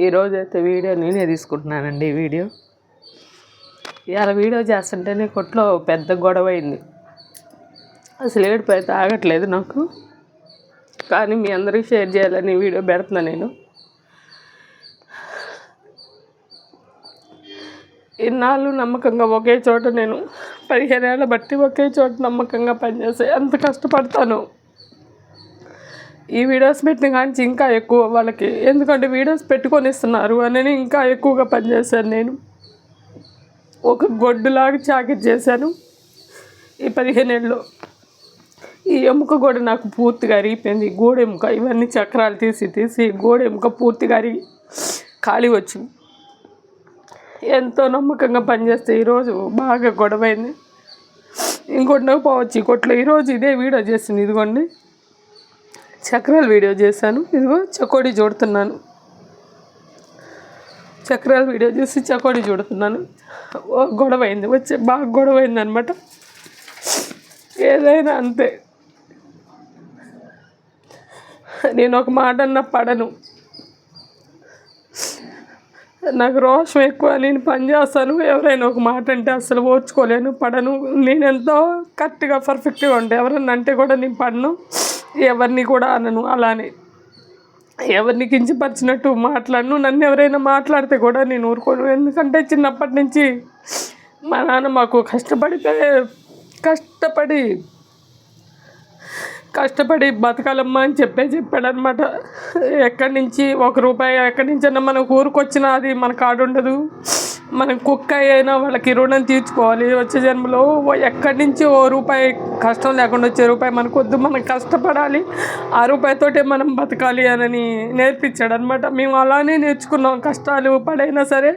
ఈరోజు అయితే వీడియో నేనే తీసుకుంటున్నానండి ఈ వీడియో. ఇవాళ వీడియో చేస్తుంటేనే కొట్లో పెద్ద గొడవ అయింది. అసలు ఏడిపోయితే అయితే ఆగట్లేదు నాకు. కానీ మీ అందరికీ షేర్ చేయాలని వీడియో పెడుతున్నా నేను. ఇన్నాళ్ళు నమ్మకంగా ఒకే చోట నేను పదిహేను ఏళ్ళ బట్టి ఒకే చోట నమ్మకంగా పనిచేసే అంత కష్టపడతాను. ఈ వీడియోస్ పెట్టిన కానీ ఇంకా ఎక్కువ వాళ్ళకి. ఎందుకంటే వీడియోస్ పెట్టుకొని ఇస్తున్నారు అని ఇంకా ఎక్కువగా పనిచేశాను నేను. ఒక గొడ్డులాగా చాకెట్ చేశాను ఈ పదిహేను ఏళ్ళు ఈ ఎముక కూడా నాకు పూర్తిగా అరిగిపోయింది. గోడ ఎముక ఇవన్నీ చక్రాలు తీసి తీసి గోడ ఎముక పూర్తిగా అరిగి ఖాళీ వచ్చింది. ఎంతో నమ్మకంగా పనిచేస్తే ఈరోజు బాగా గొడవైంది. ఇంకోటి పోవచ్చు ఈ కొట్లో ఈరోజు ఇదే వీడియో చేసింది ఇదిగోండి. చక్రాలు వీడియో చేశాను. ఇదిగో చకోడి చూడుతున్నాను. చక్రాలు వీడియో చూసి చకోడి చూడుతున్నాను. గొడవ అయింది వచ్చే బాగా గొడవ అయింది అనమాట ఏదైనా అంతే. నేను ఒక మాట అన్న పడను. నాకు రోషం ఎక్కువ. నేను పని చేస్తాను. ఎవరైనా ఒక మాట అంటే అసలు ఓర్చుకోలేను పడను. నేను ఎంతో కరెక్ట్గా పర్ఫెక్ట్గా ఉంటే ఎవరన్నా అంటే కూడా నేను పడను. ఎవరిని కూడా అనను అలానే. ఎవరిని కించపరిచినట్టు మాట్లాడను నన్ను ఎవరైనా మాట్లాడితే కూడా నేను ఊరుకోను. ఎందుకంటే చిన్నప్పటి నుంచి మా నాన్న మాకు కష్టపడితే కష్టపడి కష్టపడి బతకాలమ్మా అని చెప్పే చెప్పాడనమాట ఎక్కడి నుంచి ఒక రూపాయి ఎక్కడి నుంచైనా మనకు ఊరికొచ్చినా అది మన కాడు ఉండదు మనం కుక్క అయినా వాళ్ళకి రుణం తీర్చుకోవాలి. వచ్చే జన్మలో ఎక్కడి నుంచి ఓ రూపాయి కష్టం లేకుండా వచ్చే రూపాయి మనకు వద్దు. మనం కష్టపడాలి. ఆ రూపాయితోటే మనం బతకాలి అని నేర్పించాడు అనమాట మేము అలానే నేర్చుకున్నాం. కష్టాలు పడైనా సరే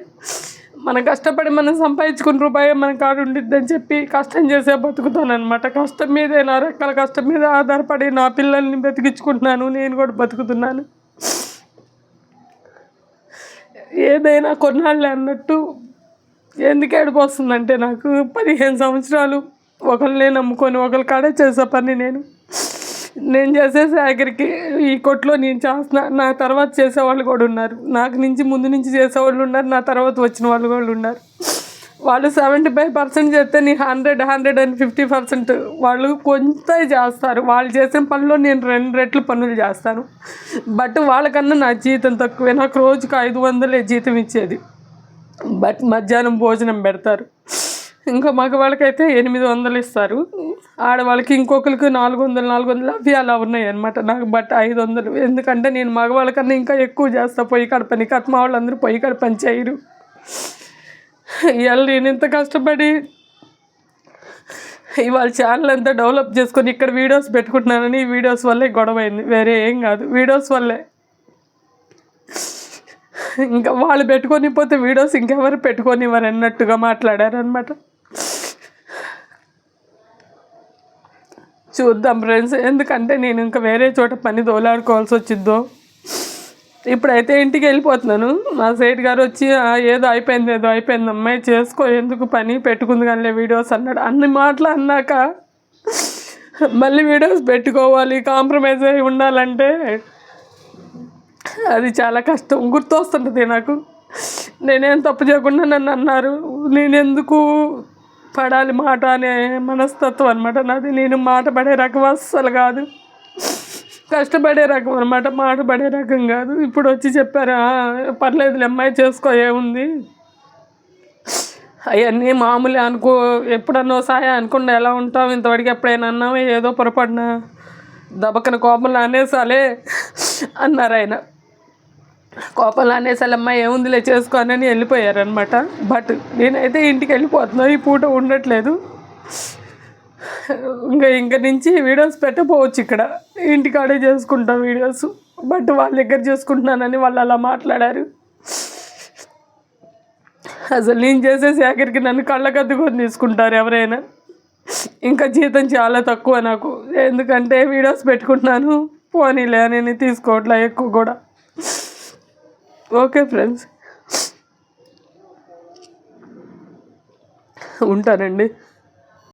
మనం కష్టపడి మనం సంపాదించుకున్న రూపాయి మన కాడు ఉండిద్దని చెప్పి కష్టం చేసే బతుకుతానమాట కష్టం మీదే నా రెక్కల కష్టం మీద ఆధారపడి నా పిల్లల్ని బతికించుకుంటున్నాను. నేను కూడా బతుకుతున్నాను. ఏదైనా కొన్నాళ్ళు అన్నట్టు ఎందుకు ఏడిపోస్తుందంటే నాకు పదిహేను సంవత్సరాలు. ఒకరినే నమ్ముకొని ఒకరి కాడే చేసే పని నేను. నేను చేసే ఆఖరికి ఈ కొట్లో నేను చేస్తున్నా నా తర్వాత చేసేవాళ్ళు కూడా ఉన్నారు. నాకు నుంచి ముందు నుంచి చేసేవాళ్ళు ఉన్నారు నా తర్వాత వచ్చిన వాళ్ళు కూడా ఉన్నారు. వాళ్ళు సెవెంటీ ఫైవ్ పర్సెంట్ చేస్తే నీ hundred hundred and fifty percent వాళ్ళు కొంత చేస్తారు. వాళ్ళు చేసిన పనిలో నేను రెండు రెట్లు పనులు చేస్తాను. బట్ వాళ్ళకన్నా నా జీతం తక్కువే. నాకు రోజుకు ఐదు వందలే జీతం ఇచ్చేది. బట్ మధ్యాహ్నం భోజనం పెడతారు. ఇంకా మగవాళ్ళకైతే ఎనిమిది వందలు ఇస్తారు. ఆడవాళ్ళకి ఇంకొకరికి నాలుగు వందలు నాలుగు వందలు అవి అలా ఉన్నాయి అనమాట నాకు బట్ ఐదు వందలు. ఎందుకంటే నేను మగవాళ్ళకన్నా ఇంకా ఎక్కువ చేస్తా. పొయ్యి కడపని కట్మ వాళ్ళందరూ పొయ్యి కడపని చేయరు. ఇవాళ నేను ఇంత కష్టపడి ఇవాళ ఛానల్ అంతా డెవలప్ చేసుకొని ఇక్కడ వీడియోస్ పెట్టుకుంటున్నానని ఈ వీడియోస్ వల్లే గొడవ అయింది. వేరే ఏం కాదు. వీడియోస్ వల్లే. ఇంకా వాళ్ళు పెట్టుకొని పోతే వీడియోస్ ఇంకెవరు పెట్టుకొని ఇవ్వరు అన్నట్టుగా మాట్లాడారనమాట చూద్దాం ఫ్రెండ్స్ ఎందుకంటే నేను ఇంకా వేరే చోట పని దోలాడుకోవాల్సి వచ్చిద్దో ఇప్పుడైతే ఇంటికి వెళ్ళిపోతున్నాను. మా సైడ్ గారు వచ్చి ఏదో అయిపోయింది ఏదో అయిపోయింది అమ్మాయి చేసుకో ఎందుకు పని పెట్టుకుంది కానీ వీడియోస్ అన్నాడు. అన్ని మాటలు అన్నాక మళ్ళీ వీడియోస్ పెట్టుకోవాలి కాంప్రమైజ్ అయి ఉండాలంటే అది చాలా కష్టం. గుర్తొస్తుంటుంది నాకు. నేనేం తప్పు చేయకుండా నన్ను అన్నారు. నేను ఎందుకు పడాలి మాట అనే మనస్తత్వం అనమాట నాది. నేను మాట పడే రకం అస్సలు కాదు. కష్టపడే రకం అనమాట మాట పడే రకం కాదు. ఇప్పుడు వచ్చి చెప్పారా పర్లేదు అమ్మాయి చేసుకో ఏముంది? అవన్నీ మామూలే అనుకో ఎప్పుడన్నా సాయం అనుకుండా ఎలా ఉంటాం ఇంతవరకు ఎప్పుడైనా అన్నావా? ఏదో పొరపడినా దబకన కోపంలో అనేసాలే అన్నారు ఆయన. కోపంలో అనేసలమ్మ ఏముందిలే చేసుకోనని వెళ్ళిపోయారనమాట బట్ నేనైతే ఇంటికి వెళ్ళిపోతున్నా ఈ పూట ఉండట్లేదు. ఇంకా ఇంక నుంచి వీడియోస్ పెట్టపోవచ్చు ఇక్కడ. ఇంటికాడే చేసుకుంటాం వీడియోస్. బట్ వాళ్ళ దగ్గర చేసుకుంటున్నానని వాళ్ళు అలా మాట్లాడారు. అసలు నేను చేసే సేకరికి నన్ను కళ్ళకద్దుకొని తీసుకుంటారు ఎవరైనా. ఇంకా జీతం చాలా తక్కువ నాకు. ఎందుకంటే వీడియోస్ పెట్టుకుంటున్నాను. పోనీలే అని తీసుకోవట్లే ఎక్కువ కూడా. Okay friends. ఉంటానండి.